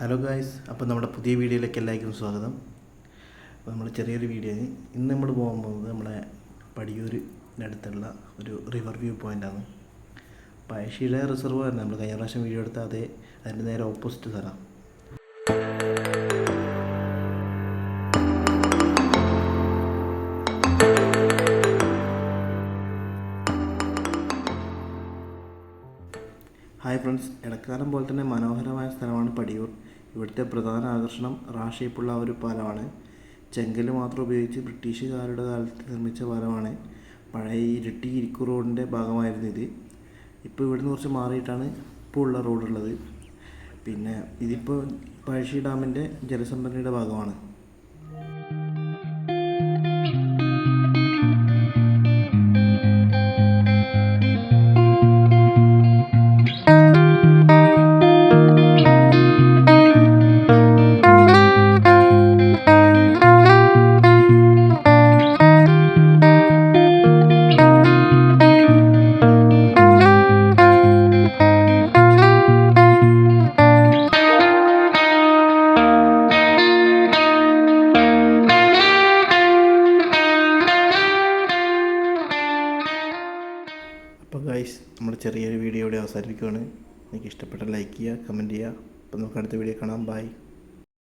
Hello guys അപ്പോൾ നമ്മുടെ പുതിയ വീഡിയോയിലേക്ക് എല്ലാവർക്കും സ്വാഗതം. അപ്പോൾ നമ്മൾ ചെറിയൊരു വീഡിയോ ഇന്ന് നമ്മൾ പോകാൻ പോകുന്നത് നമ്മുടെ പടിയൂരിനടുത്തുള്ള ഒരു റിവർ വ്യൂ പോയിന്റാണ് പഴശ്ശിയുടെ റിസർവ് ആയിരുന്നു നമ്മൾ കഴിഞ്ഞ പ്രാവശ്യം വീഡിയോ എടുത്ത അതേ അതിന്റെ നേരെ ഓപ്പോസിറ്റ് തരാം ഹായ് ഫ്രണ്ട്സ് ഇടക്കാലം പോലെ തന്നെ മനോഹരമായ സ്ഥലമാണ് പടിയൂർ. ഇവിടുത്തെ പ്രധാന ആകർഷണം റാ ഷേപ്പുള്ള ഒരു പാലമാണ്. ചെങ്കൽ മാത്രം ഉപയോഗിച്ച് ബ്രിട്ടീഷുകാരുടെ കാലത്ത് നിർമ്മിച്ച പാലമാണ്. പഴയ ഇരട്ടി ഇരിക്കു റോഡിന്റെ ഭാഗമായിരുന്നു ഇത്. ഇപ്പോൾ ഇവിടുന്ന് കുറച്ച് മാറിയിട്ടാണ് ഇപ്പോൾ ഉള്ള റോഡുള്ളത്. പിന്നെ ഇതിപ്പോൾ പഴശ്ശി ഡാമിന്റെ ജലസംഭരണിയുടെ ഭാഗമാണ്. അപ്പോൾ ഗൈസ് നമ്മുടെ ചെറിയൊരു വീഡിയോ ഇവിടെ അവസാനിപ്പിക്കുകയാണ്. നിങ്ങൾക്ക് ഇഷ്ടപ്പെട്ട ലൈക്ക് ചെയ്യുക കമന്റ് ചെയ്യുക. അപ്പോൾ നമുക്ക് അടുത്ത വീഡിയോ കാണാം. ബൈ